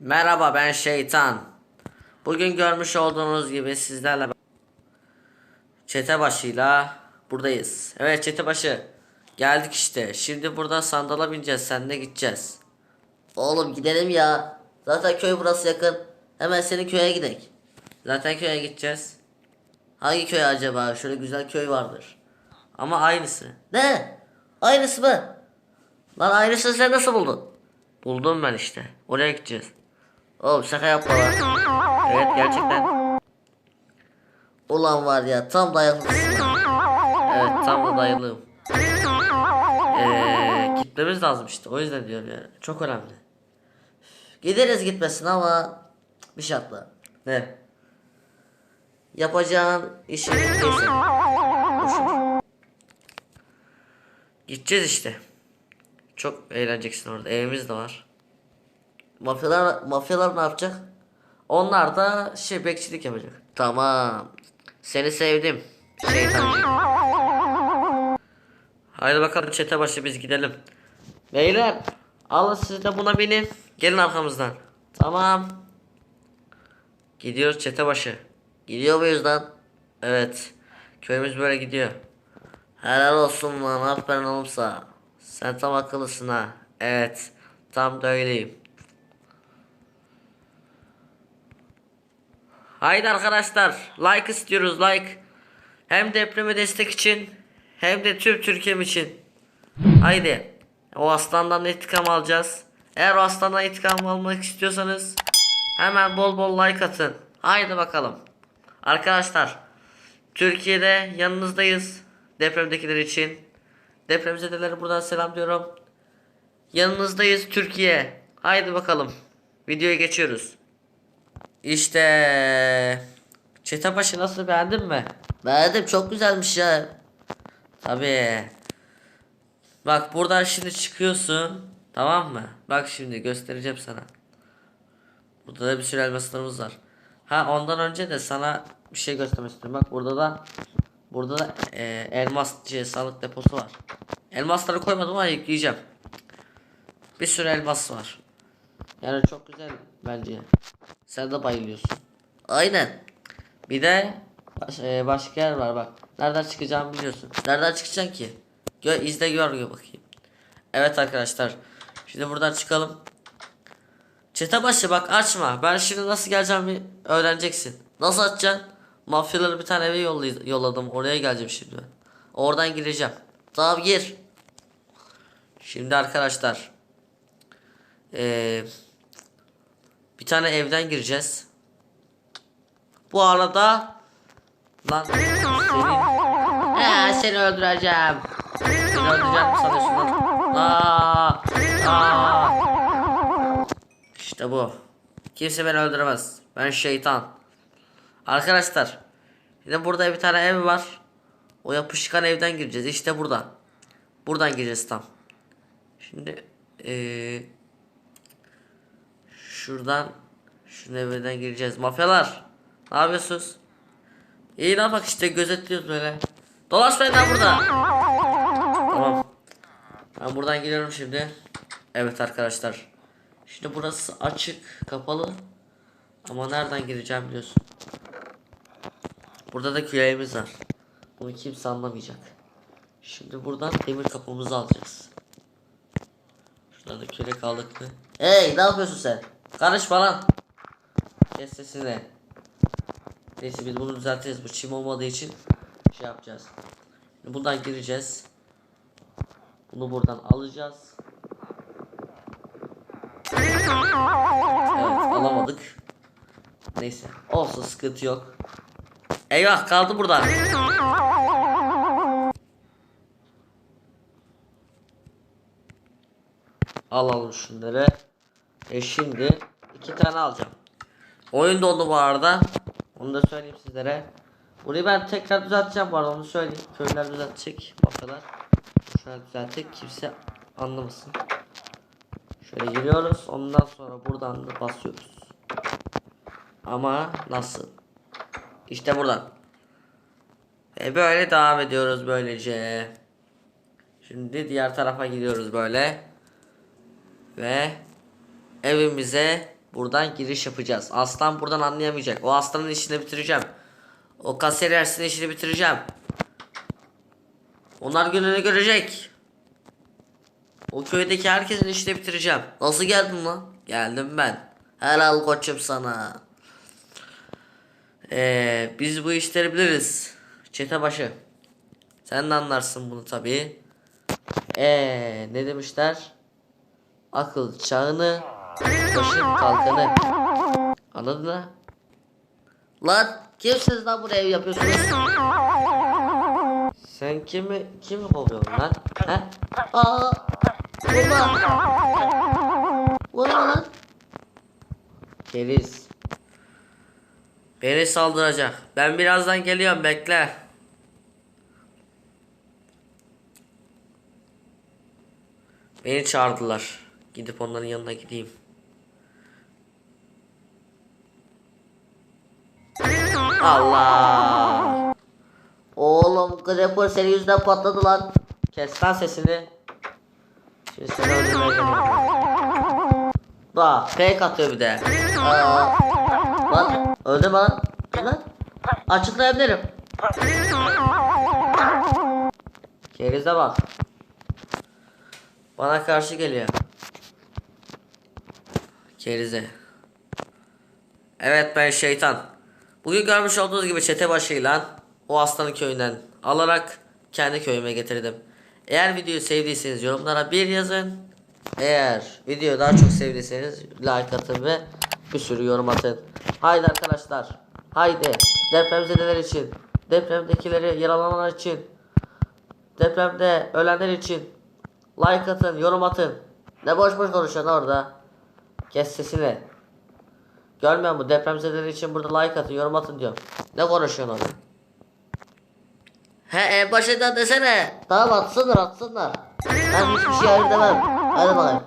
Merhaba ben Şeytan. Bugün görmüş olduğunuz gibi sizlerle çete başıyla buradayız. Evet çete başı. Geldik işte. Şimdi buradan sandala bineceğiz. Seninle gideceğiz. Oğlum gidelim ya. Zaten köy burası yakın. Hemen senin köye gidelim. Zaten köye gideceğiz. Hangi köy acaba? Şöyle güzel köy vardır. Ama aynısı. Ne? Aynısı mı? Lan aynısını sen nasıl buldun? Buldum ben işte. Oraya gideceğiz. Oğlum şaka yapma lan. Evet gerçekten. Ulan var ya tam dayanmışsın. Evet tam da dayılığım. Ee, gitmemiz lazım işte. O yüzden diyorum yani. Çok önemli. Gideriz gitmesin ama bir şartla. Ne? Yapacağın işi. Boşver. Gideceğiz işte. Çok eğleneceksin orada. Evimiz de var. Mafyalar, mafyalar ne yapacak? Onlar da şey bekçilik yapacak. Tamam. Seni sevdim. Şeytancı. Haydi bakalım çete başı biz gidelim. Beyler alın siz de buna binin. Gelin arkamızdan. Tamam. Gidiyoruz çete başı. Gidiyor muyuz lan? Evet. Köyümüz böyle gidiyor. Helal olsun lan aferin oğlumsa. Sen tam akıllısın ha. Evet. Tam da öyleyim. Haydi arkadaşlar. Like istiyoruz like. Hem depreme destek için hem de tüm Türkiye'm için. Haydi. O aslandan intikam alacağız. Eğer o aslandan intikam almak istiyorsanız hemen bol bol like atın. Haydi bakalım. Arkadaşlar Türkiye'de yanınızdayız. Depremdekiler için. Depremzedelere buradan selam diyorum. Yanınızdayız Türkiye. Haydi bakalım. Videoya geçiyoruz. İşte Çetebaşı nasıl beğendin mi? Beğendim çok güzelmiş ya. Tabii. Bak buradan şimdi çıkıyorsun. Tamam mı? Bak şimdi göstereceğim sana. Burada da bir sürü elmaslarımız var. Ha ondan önce de sana bir şey göstermek istiyorum. Bak burada da burada da e, elmas şey, sağlık deposu var. Elmasları koymadım ama yükleyeceğim. Bir sürü elmas var. Yani çok güzel bence. Sen de bayılıyorsun. Aynen. Bir de baş- e, başka yer var bak. Nereden çıkacağımı biliyorsun. Nereden çıkacaksın ki? Gö izle gör bakayım. Evet arkadaşlar. Şimdi buradan çıkalım. Çetebaşı bak açma. Ben şimdi nasıl geleceğimi öğreneceksin. Nasıl açacaksın? Mafyaları bir tane eve yolladım. Oraya geleceğim şimdi. Oradan gireceğim. Tamam gir. Şimdi arkadaşlar. Ee, bir tane evden gireceğiz. Bu arada lan senin Ee, seni öldüreceğim. Seni öldüreceğim sanıyorsun lan? Aa, aa. İşte bu. Kimse beni öldüremez. Ben şeytan. Arkadaşlar. Yine burada bir tane ev var. O yapışkan evden gireceğiz. İşte buradan. Buradan gireceğiz tam. Şimdi eee şuradan şu evden gireceğiz. Mafyalar. Ne yapıyorsunuz? İyi ne bak işte gözetliyoruz böyle. Dolaşmayın lan burada. Tamam. Ben buradan geliyorum şimdi. Evet arkadaşlar. Şimdi burası açık, kapalı. Ama nereden gireceğim biliyorsun. Burada da küreğimiz var. Bunu kimse anlamayacak. Şimdi buradan demir kapımızı alacağız. Şuradan da kürek aldık mı? Hey ne yapıyorsun sen? Karışma lan. Kes sesini. Neyse biz bunu düzelteceğiz. Bu çim olmadığı için şey yapacağız. Şimdi buradan gireceğiz. Bunu buradan alacağız. Evet alamadık. Neyse olsun sıkıntı yok. Eyvah kaldı burada. Alalım şunları. E şimdi iki tane alacağım. Oyun dondu bu arada. Onu da söyleyeyim sizlere. Burayı ben tekrar düzelteceğim bu arada onu söyleyeyim. Köyler düzeltecek. Bafalar. Şöyle düzeltecek. Kimse anlamasın. Şöyle giriyoruz. Ondan sonra buradan da basıyoruz. Ama nasıl? İşte buradan. Ve böyle devam ediyoruz böylece. Şimdi diğer tarafa gidiyoruz böyle. Ve evimize buradan giriş yapacağız. Aslan buradan anlayamayacak. O aslanın işini bitireceğim. O kasiyer Ersin'in işini bitireceğim. Onlar gününü görecek. O köydeki herkesin işini bitireceğim. Nasıl geldin lan? Geldim ben. Helal koçum sana. Ee, biz bu işleri biliriz. Çete başı. Sen de anlarsın bunu tabii. Ee, ne demişler? Akıl çağını, başın kalkanı. Anladın mı? Lan kimsiniz lan buraya ev yapıyorsunuz? Sen kimi kimi kovuyorsun lan? He? Aa! Vurma! Vurma lan! Keriz. Beni saldıracak. Ben birazdan geliyorum bekle. Beni çağırdılar. Gidip onların yanına gideyim. Allah. Oğlum Grapple senin yüzünden patladı lan. Kes lan sesini. Şimdi seni öldürmeye. Bak fake atıyor bir de. Aa! Lan öldürme lan. Lan. Açıklayabilirim. Kerize bak. Bana karşı geliyor. Kerize. Evet ben şeytan. Bugün görmüş olduğunuz gibi çete başıyla o aslanın köyünden alarak kendi köyüme getirdim. Eğer videoyu sevdiyseniz yorumlara bir yazın. Eğer videoyu daha çok sevdiyseniz like atın ve bir sürü yorum atın. Haydi arkadaşlar. Haydi. Depremzedeler için. Depremdekileri yaralananlar için. Depremde ölenler için like atın, yorum atın. Ne boş boş konuşuyorsun orada. Kes sesini. Görmüyor musun? Depremzedeler için burada like atın, yorum atın diyorum. Ne konuşuyorsun orada? He en başından desene. Tamam atsınlar atsınlar. Ben hiçbir şey hayır demem. Hadi bakayım.